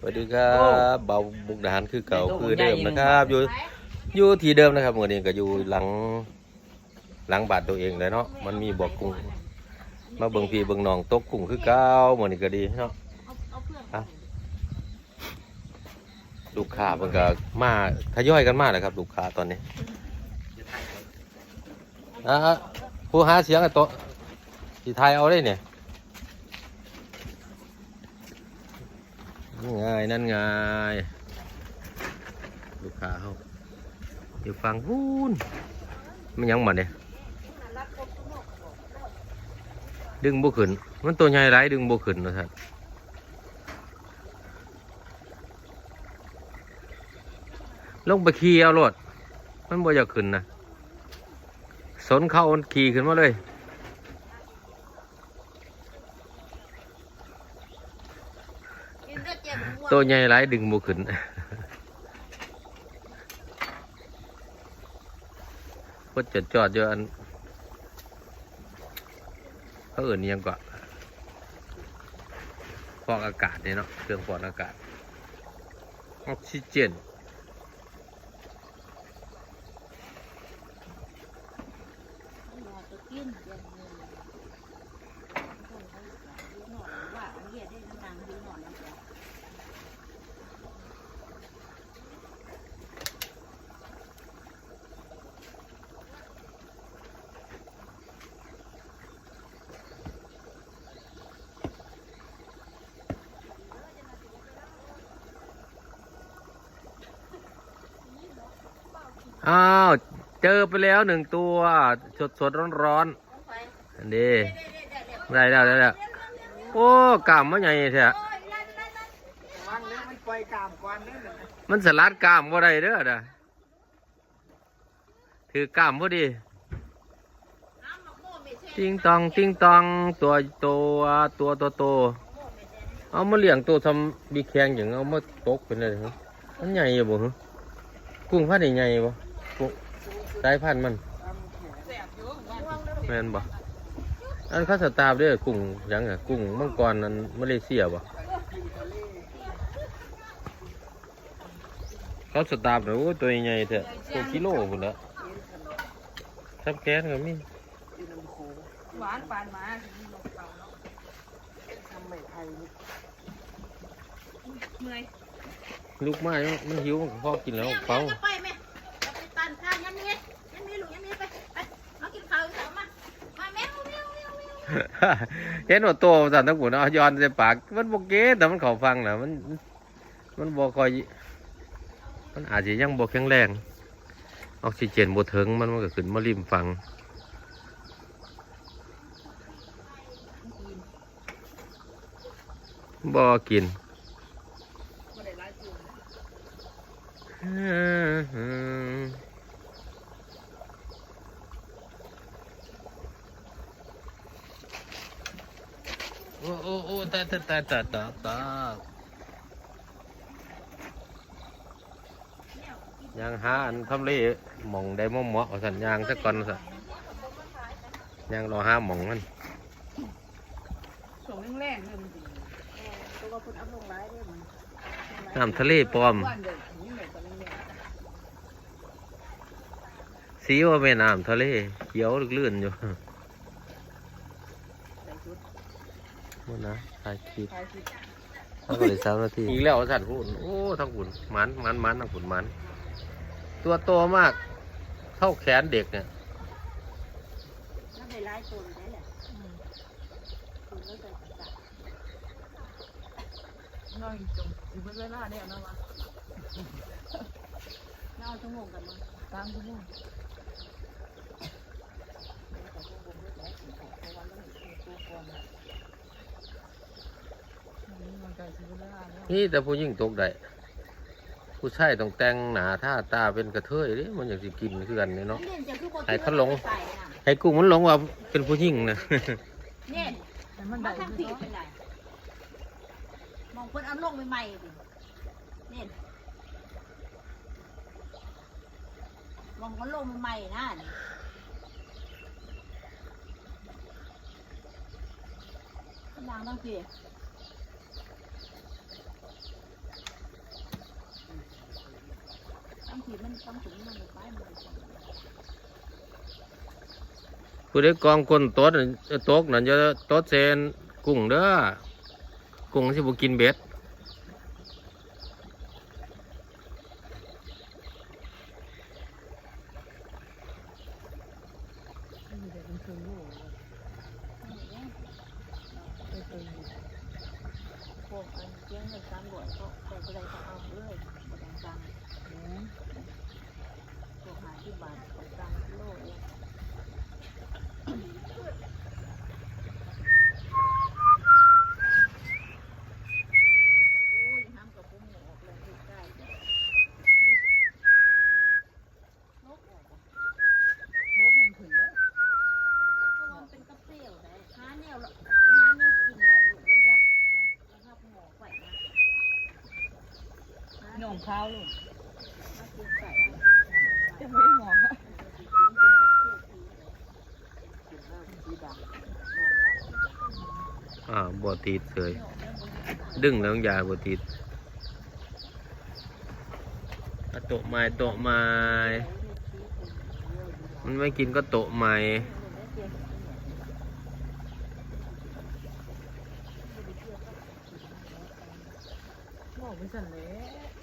สวัสดีครับเบาบุกดาหารคือเก่าคือเดิมนะครับอยู่อยู่ที่เดิมนะครับเมื่อนี้ก็อยู่หลังหลังบาทตัวเองเลยเนาะมันมีบ่อกุ้งมาเบิ่งพี่เบิ่งน้องตกกุ้งคือเก่าเมื่อนี้ก็ดีเนาะลูกค้าเพิ่นก็มาทยอยกันมาเลยครับ ลูกค้าตอนนี้อะผู้หาเสียงไอ้โตที่ไทยเอาได้เนี่ย ง่ายนั่นง่ายลูกค้าเขาอยู่ฟังพูนมันยังมาเนี่ยดึงบุขึ้น มันตัวใหญ่ไรดึงบุขึ้นนะครับลงไปขี่เอารถมันบ่อยากขึ้นนะสนเข้ามันขี่ขึ้นมาเลย ตัวใหญ่ไรดึงบุขึ้นก็จอดจอดเยอะอันเขาอื่นยังกว่าฟอกอากาศเนี่ยเนาะเครื่องฟอกอากาศออกซิเจน อ้าว เจอไปแล้วหนึ่งตัวสดสดร้อนร้อนๆอันนี้ได้แล้วได้แล้วโอ้กามมันใหญ่แท้มันเนี่ยมันปล่อยกามกวนนั่นน่ะมันสลัดกล้ามบ่ได้เด้อนะถือกามพอดีติงตองติงตองตัวโตตัวโตโตเอามาเลี้ยงตัวทำบีแข็งอย่างเอามาตกเป็นเลยฮะมันใหญ่บ่ฮะกุ้งพันธุ์นี่ใหญ่บ่ กุ้งสายพันธุ์มันแม่นบ่อันเขาสตาร์ฟเด้อกุ้งหยังอะกุ้งมังกรนั้นมาเลเซียบ่เขาสตาร์ฟเด้อโอ้ยตัวใหญ่แท้ตัวกิโลพุ่นละทับแก๊สก็มีที่น้ำโขงหวานปานหมาสิลงเก่าเนาะทำไม่ไทยนี่เมื่อยลูกไม้มันหิวมันก็พอกินแล้วเฝ้าไปแม่เอาไปตันข้าวยันนี้ยันนี้ลูกยันนี้ไปไปมากินข้าวอีกแล้วมามาแมวแมวแมวแมว เห็นว่าตัวสันทั้งหมดเอาย้อนใส่ปาก มันบกเกแต่มันเขาฟังนะมัน มันบกคอย มันอาจจะยังบกแข็งแรง ออกซิเจนบถึงมันมันก็ขึ้นมาริมฟังบอกิน บ่ได้หลายตัว โอ้โอ้โอ้ ตาตาตาตาตาตายังหาอันทำเลหมองได้ม่เหมาะๆสัญญางสักก่อนสันยังรอหาหมองมันส่งแรงๆเลยตัวคนอัพลงไล่ได้มันน้ำทะเลปลอม สีว่าแม่น้ำทะเลเขียวลื่นอยู่ มันนะถ่ายคลิปทายสิทั้งหมดสามนาทีอีกแล้วสัตว์พูดโอ้ทั้งขุนมันมันมันทั้งขุนมัน ตัวโตมากเท่าแขนเด็กเนี่ยนั่นได้หลายตัวเลยแหละคุณแล้วแต่ตัดน้อยจงสิเบิ่งเวลาเนี่ยเนาะว่าน่าเอาชั่วโมงกันมาตามชั่วโมงมันก็สิเบิ่งเวลาแล้ว นี่แต่ผู้ยิ่งตกได้ผู้ชายต้องแต่งหนาท่าตาเป็นกระเทยเด้มันอยากสิกินคือกันเนี่ยเนาะเล่นจะคือคนให้เขาลงใส่น่ะให้กุ้งมันหลงว่าเป็นผู้ยิ่งนะเนี่ยให้มันมาได้ทำผิดเป็นไรมองคนเอาลงใหม่ๆดิเนี่ยมองคนลงใหม่ๆนะนางต้องเสีย ขีมันต้องถึงมันไปมันผู้ได้กองก้นโต๊ดน่ะโต๊กนั่นจะโต๊ดเซนกุ้งเด้อกุ้งสิบ่กินเบ็ดมีแต่เป็นเป็นพวกอันเลี้ยงเงินตามหลวงเขาแต่ก็ได้เขาเอาเลยบ่ต้องตังค์เนี่ยพวกหาที่บาทของตังค์โลเอง โอ้ยทำกับผมหมูออกเลยใกล้ๆนกออก พกแห่งถึงแล้ว เพราะมันเป็นกระเปรี้ยวได้หาแนวละหาแนวกินไหวลูกระยับระยับหมอกไหวนะ หาหน่องข้าวลูกหากินไก่จะไม่หมอค่ะสีดำอ่าบ่ติดเลยดึงแล้วยาบ่ติดอะโตะไม้โตะไม้มันไม่กินก็โตะไม้บอกไปสั่นเลย